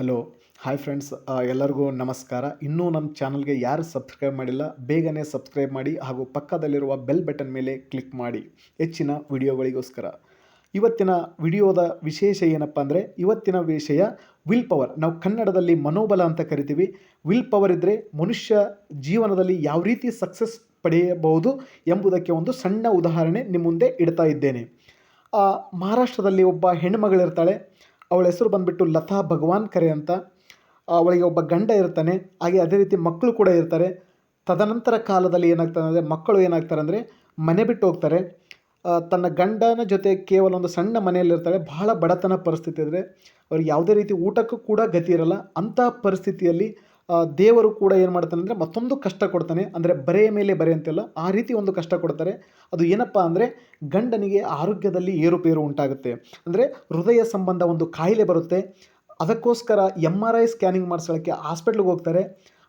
Hello hi friends ಎಲ್ಲರಿಗೂ ನಮಸ್ಕಾರ. ಇನ್ನೂ ನಮ್ಮ ಚಾನಲ್ಗೆ ಯಾರು ಸಬ್ಸ್ಕ್ರೈಬ್ ಮಾಡಿಲ್ಲ, ಬೇಗನೆ ಸಬ್ಸ್ಕ್ರೈಬ್ ಮಾಡಿ ಹಾಗೂ ಪಕ್ಕದಲ್ಲಿರುವ ಬೆಲ್ ಬಟನ್ ಮೇಲೆ ಕ್ಲಿಕ್ ಮಾಡಿ. ಹೆಚ್ಚಿನ ವಿಡಿಯೋಗಳಿಗೋಸ್ಕರ. ಇವತ್ತಿನ ವಿಡಿಯೋದ ವಿಶೇಷ ಏನಪ್ಪ ಅಂದರೆ, ಇವತ್ತಿನ ವಿಷಯ ವಿಲ್ ಪವರ್ ನಾವು ಕನ್ನಡದಲ್ಲಿ ಮನೋಬಲ ಅಂತ ಕರಿತೀವಿ. ವಿಲ್ ಪವರ್ ಇದ್ದರೆ ಮನುಷ್ಯ ಜೀವನದಲ್ಲಿ ಯಾವ ರೀತಿ ಸಕ್ಸಸ್ ಪಡೆಯಬಹುದು ಎಂಬುದಕ್ಕೆ ಒಂದು ಸಣ್ಣ ಉದಾಹರಣೆ ನಿಮ್ಮ ಮುಂದೆ ಇಡ್ತಾ ಇದ್ದೇನೆ. ಮಹಾರಾಷ್ಟ್ರದಲ್ಲಿ ಒಬ್ಬ ಹೆಣ್ಣುಮಗಳಿರ್ತಾಳೆ ಅವಳ ಹೆಸರು ಬಂದುಬಿಟ್ಟು ಲತಾ ಭಗವಾನ್ ಕರೆ ಅಂತ. ಅವಳಿಗೆ ಒಬ್ಬ ಗಂಡ ಇರ್ತಾನೆ. ಹಾಗೆ ಅದೇ ರೀತಿ ಮಕ್ಕಳು ಕೂಡ ಇರ್ತಾರೆ. ತದನಂತರ ಕಾಲದಲ್ಲಿ ಏನಾಗ್ತದೆ ಅಂದರೆ ಮಕ್ಕಳು ಏನಾಗ್ತಾರೆ ಅಂದರೆ ಮನೆ ಬಿಟ್ಟು ಹೋಗ್ತಾರೆ. ತನ್ನ ಗಂಡನ ಜೊತೆ ಕೇವಲ ಒಂದು ಸಣ್ಣ ಮನೆಯಲ್ಲಿರ್ತಾಳೆ ಬಹಳ ಬಡತನ ಪರಿಸ್ಥಿತಿ ಇದ್ದರೆ ಅವ್ರಿಗೆ ಯಾವುದೇ ರೀತಿ ಊಟಕ್ಕೂ ಕೂಡ ಗತಿ ಇರಲ್ಲ. ಅಂಥ ಪರಿಸ್ಥಿತಿಯಲ್ಲಿ ದೇವರು ಕೂಡ ಏನು ಮಾಡ್ತಾನೆ ಅಂದರೆ ಮತ್ತೊಂದು ಕಷ್ಟ ಕೊಡ್ತಾನೆ. ಅಂದರೆ ಬರೆಯ ಮೇಲೆ ಬರೆ ಅಂತೆಲ್ಲ ಆ ರೀತಿ ಒಂದು ಕಷ್ಟ ಕೊಡ್ತಾರೆ. ಅದು ಏನಪ್ಪ ಅಂದರೆ ಗಂಡನಿಗೆ ಆರೋಗ್ಯದಲ್ಲಿ ಏರುಪೇರು ಉಂಟಾಗುತ್ತೆ. ಅಂದರೆ ಹೃದಯ ಸಂಬಂಧ ಒಂದು ಕಾಯಿಲೆ ಬರುತ್ತೆ. ಅದಕ್ಕೋಸ್ಕರ ಎಂ ಆರ್ ಐ ಸ್ಕ್ಯಾನಿಂಗ್ ಮಾಡಿಸೋಕ್ಕೆ ಹಾಸ್ಪಿಟ್ಲಿಗೆ ಹೋಗ್ತಾರೆ.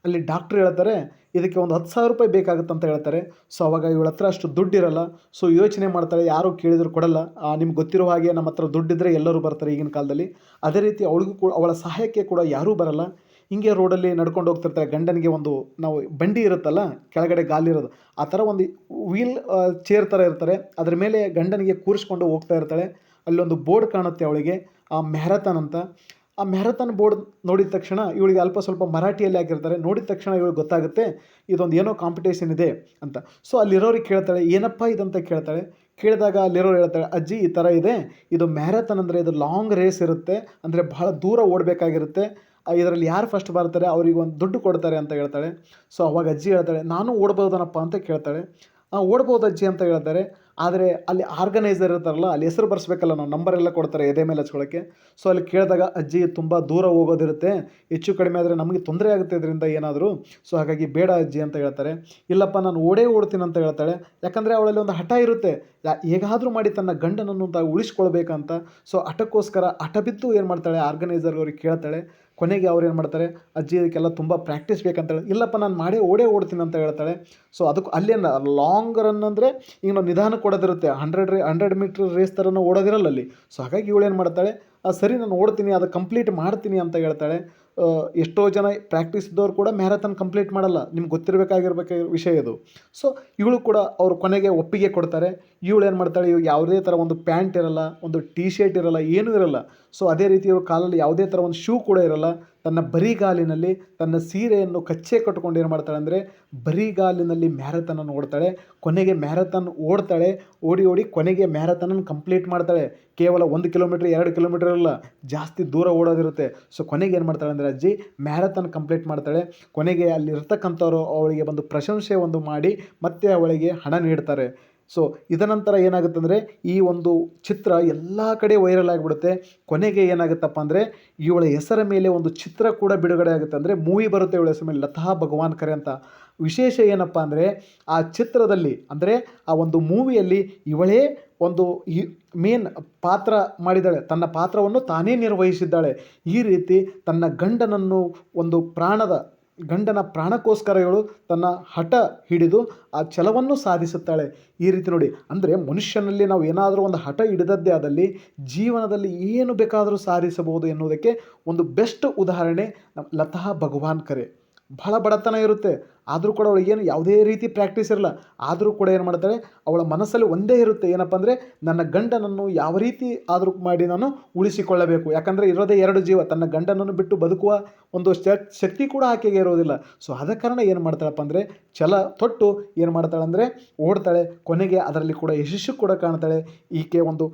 ಅಲ್ಲಿ ಡಾಕ್ಟ್ರು ಹೇಳ್ತಾರೆ, ಇದಕ್ಕೆ ಒಂದು ಹತ್ತು ಸಾವಿರ ರೂಪಾಯಿ ಬೇಕಾಗುತ್ತೆ ಅಂತ ಹೇಳ್ತಾರೆ. ಸೊ ಅವಾಗ ಇವಳ ಹತ್ರ ಅಷ್ಟು ದುಡ್ಡಿರಲ್ಲ ಸೊ ಯೋಚನೆ ಮಾಡ್ತಾಳೆ ಯಾರು ಕೇಳಿದ್ರು ಕೊಡಲ್ಲ. ನಿಮ್ಗೆ ಗೊತ್ತಿರೋ ಹಾಗೆ ನಮ್ಮ ಹತ್ರ ದುಡ್ಡಿದ್ರೆ ಎಲ್ಲರೂ ಬರ್ತಾರೆ ಈಗಿನ ಕಾಲದಲ್ಲಿ. ಅದೇ ರೀತಿ ಅವಳಿಗೂ ಕೂಡ, ಅವಳ ಸಹಾಯಕ್ಕೆ ಕೂಡ ಯಾರೂ ಬರಲ್ಲ. ಹಿಂಗೆ ರೋಡಲ್ಲಿ ನಡ್ಕೊಂಡು ಹೋಗ್ತಿರ್ತಾರೆ. ಗಂಡನಿಗೆ ಒಂದು ನಾವು ಬಂಡಿ ಇರುತ್ತಲ್ಲ, ಕೆಳಗಡೆ ಗಾಲಿರೋದು ಆ ಥರ ಒಂದು ವೀಲ್ ಚೇರ್ ಥರ ಇರ್ತಾರೆ. ಅದ್ರ ಮೇಲೆ ಗಂಡನಿಗೆ ಕೂರಿಸ್ಕೊಂಡು ಹೋಗ್ತಾ ಇರ್ತಾಳೆ. ಅಲ್ಲೊಂದು ಬೋರ್ಡ್ ಕಾಣುತ್ತೆ ಅವಳಿಗೆ, ಆ ಮ್ಯಾರಥಾನ್ ಅಂತ. ಆ ಮ್ಯಾರಥಾನ್ ಬೋರ್ಡ್ ನೋಡಿದ ತಕ್ಷಣ ಇವಳಿಗೆ ಅಲ್ಪ ಸ್ವಲ್ಪ ಮರಾಠಿಯಲ್ಲಿ ಆಗಿರ್ತಾರೆ ನೋಡಿದ ತಕ್ಷಣ ಇವಳಿಗೆ ಗೊತ್ತಾಗುತ್ತೆ, ಇದೊಂದು ಏನೋ ಕಾಂಪಿಟೇಷನ್ ಇದೆ ಅಂತ. ಸೊ ಅಲ್ಲಿರೋರಿಗೆ ಕೇಳ್ತಾಳೆ, ಏನಪ್ಪ ಇದಂತ? ಕೇಳ್ತಾಳೆ. ಕೇಳಿದಾಗ ಅಲ್ಲಿರೋರು ಹೇಳ್ತಾಳೆ ಅಜ್ಜಿ, ಈ ಥರ ಇದೆ. ಇದು ಮ್ಯಾರಥಾನ್ ಅಂದರೆ ಇದು ಲಾಂಗ್ ರೇಸ್ ಇರುತ್ತೆ. ಅಂದರೆ ಬಹಳ ದೂರ ಓಡಬೇಕಾಗಿರುತ್ತೆ. ಇದರಲ್ಲಿ ಯಾರು ಫಸ್ಟ್ ಬರ್ತಾರೆ, ಅವ್ರಿಗೆ ಒಂದು ದುಡ್ಡು ಕೊಡ್ತಾರೆ ಅಂತ ಹೇಳ್ತಾಳೆ. ಸೊ ಅವಾಗ ಅಜ್ಜಿ ಹೇಳ್ತಾಳೆ, ನಾನು ಓಡ್ಬೋದನಪ್ಪ ಅಂತ ಕೇಳ್ತಾಳೆ. ಓಡ್ಬೋದು ಅಜ್ಜಿ ಅಂತ ಹೇಳ್ತಾರೆ. ಆದರೆ ಅಲ್ಲಿ ಆರ್ಗನೈಸರ್ ಇರ್ತಾರಲ್ಲ, ಅಲ್ಲಿ ಹೆಸರು ಬರ್ಸ್ಬೇಕಲ್ಲ ನಾವು ನಂಬರ್ ಎಲ್ಲ ಕೊಡ್ತಾರೆ ಎದೆ ಮೇಲೆ ಹಚ್ಕೊಳ್ಳೋಕ್ಕೆ ಸೊ ಅಲ್ಲಿ ಕೇಳಿದಾಗ, ಅಜ್ಜಿ, ತುಂಬ ದೂರ ಹೋಗೋದಿರುತ್ತೆ, ಹೆಚ್ಚು ಕಡಿಮೆ ಆದರೆ ನಮಗೆ ತೊಂದರೆ ಆಗುತ್ತೆ ಇದರಿಂದ ಏನಾದರೂ. ಸೊ ಹಾಗಾಗಿ ಬೇಡ ಅಜ್ಜಿ ಅಂತ ಹೇಳ್ತಾರೆ. ಇಲ್ಲಪ್ಪ, ನಾನು ಓಡೇ ಓಡ್ತೀನಿ ಅಂತ ಹೇಳ್ತಾಳೆ. ಯಾಕಂದರೆ ಅವಳಲ್ಲಿ ಒಂದು ಹಠ ಇರುತ್ತೆ. ಹೇಗಾದರೂ ಮಾಡಿ ತನ್ನ ಗಂಡನನ್ನು ಉಳಿಸ್ಕೊಳ್ಬೇಕಂತ. ಸೊ ಹಠಕ್ಕೋಸ್ಕರ ಹಠ ಬಿದ್ದು ಏನು ಮಾಡ್ತಾಳೆ ಆರ್ಗನೈಸರ್ ಅವ್ರಿಗೆ ಕೇಳ್ತಾಳೆ. ಕೊನೆಗೆ ಅವ್ರು ಏನು ಮಾಡ್ತಾರೆ, ಅಜ್ಜಿ ಇದಕ್ಕೆಲ್ಲ ತುಂಬ ಪ್ರಾಕ್ಟೀಸ್ ಬೇಕಂತೇಳಿ ಇಲ್ಲಪ್ಪ ನಾನು ಮಾಡೇ ಓಡೇ ಓಡ್ತೀನಿ ಅಂತ ಹೇಳ್ತಾಳೆ. ಸೊ ಅದಕ್ಕೆ ಅಲ್ಲೇನು ಲಾಂಗ್ ರನ್ ಅಂದರೆ ಈಗ ನಾವು ನಿಧಾನಕ್ಕೆ ಓಡೋದಿರುತ್ತೆ ಹಂಡ್ರೆಡ್ ರೇ ಹಂಡ್ರೆಡ್ ಮೀಟ್ರ್ ರೇಸ್ ಥರನೂ ಓಡೋದಿರಲ್ಲ ಅಲ್ಲಿ. ಸೊ ಹಾಗಾಗಿ ಇವಳು ಏನು ಮಾಡ್ತಾಳೆ ಸರಿ, ನಾನು ಓಡ್ತೀನಿ, ಅದು ಕಂಪ್ಲೀಟ್ ಮಾಡ್ತೀನಿ ಅಂತ ಹೇಳ್ತಾಳೆ. ಎಷ್ಟೋ ಜನ ಪ್ರಾಕ್ಟೀಸ್ ಇದ್ದವ್ರು ಕೂಡ ಮ್ಯಾರಥಾನ್ ಕಂಪ್ಲೀಟ್ ಮಾಡಲ್ಲ. ನಿಮ್ಗೆ ಗೊತ್ತಿರಬೇಕಾಗಿರ್ಬೇಕ ವಿಷಯ ಇದು. ಸೊ ಇವಳು ಕೂಡ ಅವರು ಕೊನೆಗೆ ಒಪ್ಪಿಗೆ ಕೊಡ್ತಾರೆ. ಇವಳು ಏನು ಮಾಡ್ತಾಳೆ ಇವು ಯಾವುದೇ ಥರ ಒಂದು ಪ್ಯಾಂಟ್ ಇರಲ್ಲ, ಒಂದು ಟೀ ಶರ್ಟ್ ಇರಲ್ಲ, ಏನೂ ಇರಲ್ಲ. ಸೊ ಅದೇ ರೀತಿ ಇವ್ರ ಕಾಲಲ್ಲಿ ಯಾವುದೇ ಥರ ಒಂದು ಶೂ ಕೂಡ ಇರಲ್ಲ. ತನ್ನ ಬರಿಗಾಲಿನಲ್ಲಿ ತನ್ನ ಸೀರೆಯನ್ನು ಕಚ್ಚೆ ಕಟ್ಕೊಂಡು ಏನು ಮಾಡ್ತಾಳೆ ಅಂದರೆ ಬರಿಗಾಲಿನಲ್ಲಿ ಮ್ಯಾರಥಾನನ್ನು ಓಡ್ತಾಳೆ. ಕೊನೆಗೆ ಮ್ಯಾರಥಾನ್ ಓಡ್ತಾಳೆ. ಓಡಿ ಓಡಿ ಕೊನೆಗೆ ಮ್ಯಾರಥಾನನ್ನು ಕಂಪ್ಲೀಟ್ ಮಾಡ್ತಾಳೆ. ಕೇವಲ ಒಂದು ಕಿಲೋಮೀಟ್ರ್ ಎರಡು ಕಿಲೋಮೀಟ್ರ್ ಅಲ್ಲ, ಜಾಸ್ತಿ ದೂರ ಓಡೋದಿರುತ್ತೆ. ಸೊ ಕೊನೆಗೆ ಏನು ಮಾಡ್ತಾಳೆ ಅಂದರೆ ಅಜ್ಜಿ, ಮ್ಯಾರಥಾನ್ ಕಂಪ್ಲೀಟ್ ಮಾಡ್ತಾಳೆ. ಕೊನೆಗೆ ಅಲ್ಲಿ ಇರ್ತಕ್ಕಂಥವ್ರು ಅವಳಿಗೆ ಒಂದು ಪ್ರಶಂಸೆ ಒಂದು ಮಾಡಿ ಮತ್ತೆ ಅವಳಿಗೆ ಹಣ ನೀಡ್ತಾರೆ. ಸೊ ಇದನಂತರ ಏನಾಗುತ್ತೆ ಅಂದರೆ ಈ ಒಂದು ಚಿತ್ರ ಎಲ್ಲ ಕಡೆ ವೈರಲ್ ಆಗಿಬಿಡುತ್ತೆ. ಕೊನೆಗೆ ಏನಾಗುತ್ತಪ್ಪ ಅಂದರೆ, ಇವಳ ಹೆಸರ ಮೇಲೆ ಒಂದು ಚಿತ್ರ ಕೂಡ ಬಿಡುಗಡೆ ಆಗುತ್ತೆ. ಅಂದರೆ ಮೂವಿ ಬರುತ್ತೆ ಇವಳ ಹೆಸರ ಮೇಲೆ, ಲತಾ ಭಗವಾನ್ ಕರೆ ಅಂತ. ವಿಶೇಷ ಏನಪ್ಪ ಅಂದರೆ, ಆ ಚಿತ್ರದಲ್ಲಿ, ಅಂದರೆ ಆ ಒಂದು ಮೂವಿಯಲ್ಲಿ ಇವಳೇ ಒಂದು ಈ ಮೇನ್ ಪಾತ್ರ ಮಾಡಿದ್ದಾಳೆ. ತನ್ನ ಪಾತ್ರವನ್ನು ತಾನೇ ನಿರ್ವಹಿಸಿದ್ದಾಳೆ. ಈ ರೀತಿ ತನ್ನ ಗಂಡನನ್ನು ಒಂದು ಪ್ರಾಣದ ಗಂಡನ ಪ್ರಾಣಕ್ಕೋಸ್ಕರ ಇವಳು ತನ್ನ ಹಠ ಹಿಡಿದು ಆ ಛಲವನ್ನು ಸಾಧಿಸುತ್ತಾಳೆ. ಈ ರೀತಿ ನೋಡಿ, ಅಂದರೆ ಮನುಷ್ಯನಲ್ಲಿ ನಾವು ಏನಾದರೂ ಒಂದು ಹಠ ಹಿಡಿದದ್ದೇ ಆದಲ್ಲಿ ಜೀವನದಲ್ಲಿ ಏನು ಬೇಕಾದರೂ ಸಾಧಿಸಬಹುದು ಎನ್ನುವುದಕ್ಕೆ ಒಂದು ಬೆಸ್ಟ್ ಉದಾಹರಣೆ ನಮ್ಮ ಲತಾ ಭಗವಾನ್ ಕರೆ. ಬಹಳ ಬಡತನ ಇರುತ್ತೆ. ಆದರೂ ಕೂಡ ಅವಳಿಗೇನು ಯಾವುದೇ ರೀತಿ ಪ್ರಾಕ್ಟೀಸ್ ಇರಲ್ಲ. ಆದರೂ ಕೂಡ ಏನು ಮಾಡ್ತಾಳೆ, ಅವಳ ಮನಸ್ಸಲ್ಲಿ ಒಂದೇ ಇರುತ್ತೆ. ಏನಪ್ಪ ಅಂದರೆ, ನನ್ನ ಗಂಡನನ್ನು ಯಾವ ರೀತಿ ಆದರೂ ಮಾಡಿ ನಾನು ಉಳಿಸಿಕೊಳ್ಳಬೇಕು. ಯಾಕಂದರೆ ಇರೋದೇ ಎರಡು ಜೀವ. ತನ್ನ ಗಂಡನನ್ನು ಬಿಟ್ಟು ಬದುಕುವ ಒಂದು ಶಕ್ತಿ ಕೂಡ ಆಕೆಗೆ ಇರೋದಿಲ್ಲ. ಸೊ ಆದ ಕಾರಣ ಏನು ಮಾಡ್ತಾಳಪ್ಪ ಅಂದರೆ, ಛಲ ತೊಟ್ಟು ಏನು ಮಾಡ್ತಾಳೆ ಅಂದರೆ, ಓಡ್ತಾಳೆ. ಕೊನೆಗೆ ಅದರಲ್ಲಿ ಕೂಡ ಯಶಸ್ಸು ಕೂಡ ಕಾಣ್ತಾಳೆ. ಈಕೆ ಒಂದು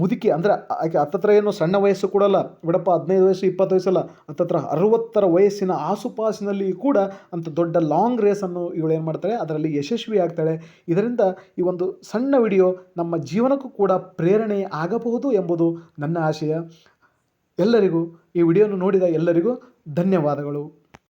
ಮುದುಕಿ ಅಂದರೆ, ಆಕೆ ಹತ್ತತ್ರ ಏನು ಸಣ್ಣ ವಯಸ್ಸು ಕೂಡಲ್ಲ ಬಿಡಪ್ಪ, ಹದಿನೈದು ವಯಸ್ಸು, ಇಪ್ಪತ್ತು ವಯಸ್ಸಲ್ಲ ಹತ್ತತ್ರ ಅರವತ್ತರ ವಯಸ್ಸಿನ ಆಸುಪಾಸಿನಲ್ಲಿ ಕೂಡ ಅಂತ ದೊಡ್ಡ ಲಾಂಗ್ ರೇಸನ್ನು ಇವಳು ಏನು ಮಾಡ್ತಾಳೆ? ಅದರಲ್ಲಿ ಯಶಸ್ವಿ ಆಗ್ತಾಳೆ. ಇದರಿಂದ ಈ ಒಂದು ಸಣ್ಣ ವಿಡಿಯೋ ನಮ್ಮ ಜೀವನಕ್ಕೂ ಕೂಡ ಪ್ರೇರಣೆ ಆಗಬಹುದು ಎಂಬುದು ನನ್ನ ಆಶಯ. ಎಲ್ಲರಿಗೂ ಈ ವಿಡಿಯೋನು ನೋಡಿದ ಎಲ್ಲರಿಗೂ ಧನ್ಯವಾದಗಳು.